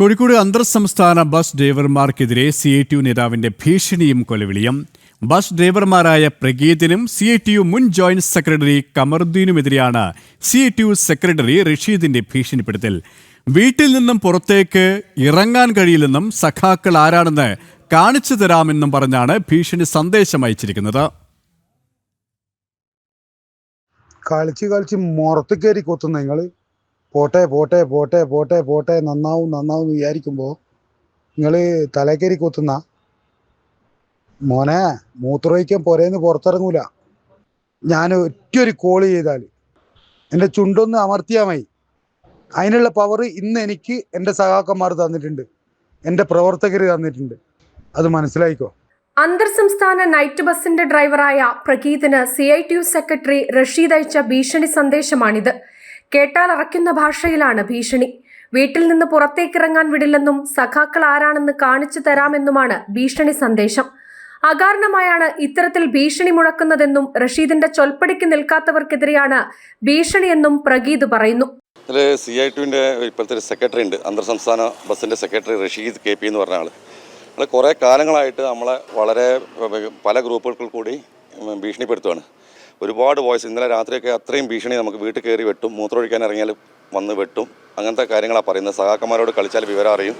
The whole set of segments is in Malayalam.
കോഴിക്കോട് അന്തർ സംസ്ഥാന ബസ് ഡ്രൈവർമാർക്കെതിരെ സി ഐ ടി യു നേതാവിന്റെ ഭീഷണിയും കൊലവിളിയും. ബസ് ഡ്രൈവർമാരായ പ്രഗീതിനും സി ഐ ടി യു മുൻ joint secretary കമറുദ്ദീനുമെതിരെയാണ് C I T U secretary റഷീദിന്റെ ഭീഷണിപ്പെടുത്തൽ. വീട്ടിൽ നിന്നും പുറത്തേക്ക് ഇറങ്ങാൻ കഴിയില്ലെന്നും സഖാക്കൾ ആരാണെന്ന് കാണിച്ചു തരാമെന്നും പറഞ്ഞാണ് ഭീഷണി സന്ദേശം അയച്ചിരിക്കുന്നത്. കളിച്ച് കളിച്ച് മുറത്ത് കയറി കൊത്തുന്ന നിങ്ങൾ പോട്ടെ പോട്ടെ പോട്ടെ പോട്ടെ പോട്ടെ നന്നാവും നന്നാവും വിചാരിക്കുമ്പോൾ നിങ്ങൾ തലക്കരി കൊത്തുന്ന മോനെ മൂത്രമൊഴിക്കാൻ പുരേന്ന് പുറത്തിറങ്ങൂല. ഞാൻ ഒറ്റൊരു കോൾ ചെയ്താൽ എന്റെ ചുണ്ടൊന്ന് അമർത്തിയാൽ മതി. അതിനുള്ള പവർ ഇന്ന് എനിക്ക് എന്റെ സഹാക്കന്മാർ തന്നിട്ടുണ്ട്. എന്റെ പ്രവർത്തകർ തന്നിട്ടുണ്ട്. അത് മനസ്സിലായിക്കോ? അന്തർ സംസ്ഥാന നൈറ്റ് ബസിന്റെ ഡ്രൈവറായ പ്രകീതിന് C I T U secretary Rasheed അയച്ച ഭീഷണി സന്ദേശമാണിത്. കേട്ടാൽ അറയ്ക്കുന്ന ഭാഷയിലാണ് ഭീഷണി. വീട്ടിൽ നിന്ന് പുറത്തേക്കിറങ്ങാൻ വിടില്ലെന്നും സഖാക്കൾ ആരാണെന്ന് കാണിച്ചു തരാമെന്നുമാണ് ഭീഷണി സന്ദേശം. അകാരണമായാണ് ഇത്തരത്തിൽ ഭീഷണി മുഴക്കുന്നതെന്നും റഷീദിന്റെ ചൊൽപ്പടിക്ക് നിൽക്കാത്തവർക്കെതിരെയാണ് ഭീഷണിയെന്നും പ്രഗീത് പറയുന്നു. സി ഐ ടുവിന്റെ ഇപ്പോഴത്തെ ഒരു സെക്രട്ടറി ഉണ്ട്. അന്തർ സംസ്ഥാന ബസ്സിന്റെ സെക്രട്ടറി റഷീദ് കെ പി എന്ന് പറഞ്ഞ ആൾ നമ്മൾ കുറേ കാലങ്ങളായിട്ട് നമ്മളെ വളരെ പല ഗ്രൂപ്പുകൾക്ക് കൂടി ഭീഷണിപ്പെടുത്തുകയാണ് ഒരുപാട് വോയിസ് ഇന്നലെ രാത്രിയൊക്കെ അത്രയും ഭീഷണി നമുക്ക് വീട്ടിൽ കയറി വെട്ടും മൂത്രമൊഴിക്കാൻ ഇറങ്ങിയാൽ വന്ന് വെട്ടും. അങ്ങനത്തെ കാര്യങ്ങളാണ് പറയുന്നത്. സഹാക്കന്മാരോട് കളിച്ചാൽ വിവരം അറിയും.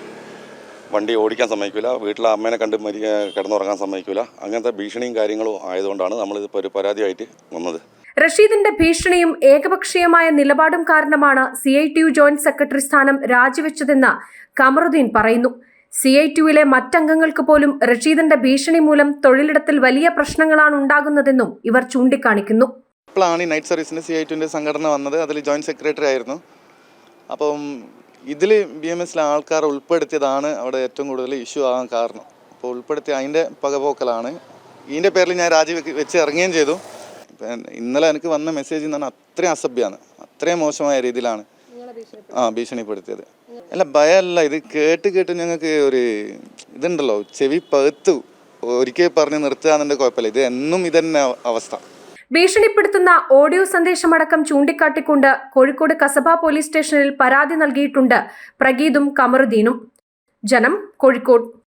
വണ്ടി ഓടിക്കാൻ സമ്മതിക്കില്ല വീട്ടിലെ അമ്മേനെ കണ്ട് മരി കിടന്നുറങ്ങാൻ സമ്മതിക്കില്ല അങ്ങനത്തെ ഭീഷണിയും കാര്യങ്ങളും ആയതുകൊണ്ടാണ് നമ്മളിതിപ്പോൾ ഒരു പരാതിയായിട്ട് വന്നത്. റഷീദിന്റെ ഭീഷണിയും ഏകപക്ഷീയമായ നിലപാടും കാരണമാണ് C I T U joint secretary സ്ഥാനം രാജിവെച്ചതെന്ന് കമറുദ്ദീൻ പറയുന്നു. സി ഐ ടുവിലെ മറ്റംഗങ്ങൾക്ക് പോലും റഷീദിന്റെ ഭീഷണി മൂലം തൊഴിലിടത്തിൽ വലിയ പ്രശ്നങ്ങളാണ് ഉണ്ടാകുന്നതെന്നും ഇവർ ചൂണ്ടിക്കാണിക്കുന്നു. ഇപ്പോഴാണ് ഈ നൈറ്റ് സർവീസിന് സി ഐ ടുവിന്റെ സംഘടന വന്നത്. അതിൽ ജോയിന്റ് സെക്രട്ടറി ആയിരുന്നു. അപ്പം ഇതിൽ ബി എം എസിലെ ആൾക്കാർ ഉൾപ്പെടുത്തിയതാണ് അവിടെ ഏറ്റവും കൂടുതൽ ഇഷ്യൂ ആകാൻ കാരണം. അപ്പോൾ ഉൾപ്പെടുത്തി അതിന്റെ പകപോക്കലാണ്. ഇതിന്റെ പേരിൽ ഞാൻ രാജി വെച്ച് ഇറങ്ങുകയും ചെയ്തു. ഇന്നലെ എനിക്ക് വന്ന മെസ്സേജ് എന്ന് പറഞ്ഞാൽ അത്രയും അസഭ്യമാണ്. അത്രയും മോശമായ രീതിയിലാണ്. ആ ഭീഷണിപ്പെടുത്തിയത്. അല്ല ഭയമല്ല ഇത് കേട്ട് കേട്ട് ഞങ്ങൾക്ക് ഒരു ഇതുണ്ടല്ലോ ചെവി പകുത്തു ഒരിക്കൽ പറഞ്ഞ് നിർത്തുക എന്നെ കുഴപ്പമില്ല. ഇത് എന്നും ഇതന്നെ അവസ്ഥ. ഭീഷണിപ്പെടുത്തുന്ന ഓഡിയോ സന്ദേശമടക്കം ചൂണ്ടിക്കാട്ടിക്കൊണ്ട് കോഴിക്കോട് കസബ പോലീസ് സ്റ്റേഷനിൽ പരാതി നൽകിയിട്ടുണ്ട് പ്രഗീതും കമറുദ്ദീനും. ജനം കോഴിക്കോട്.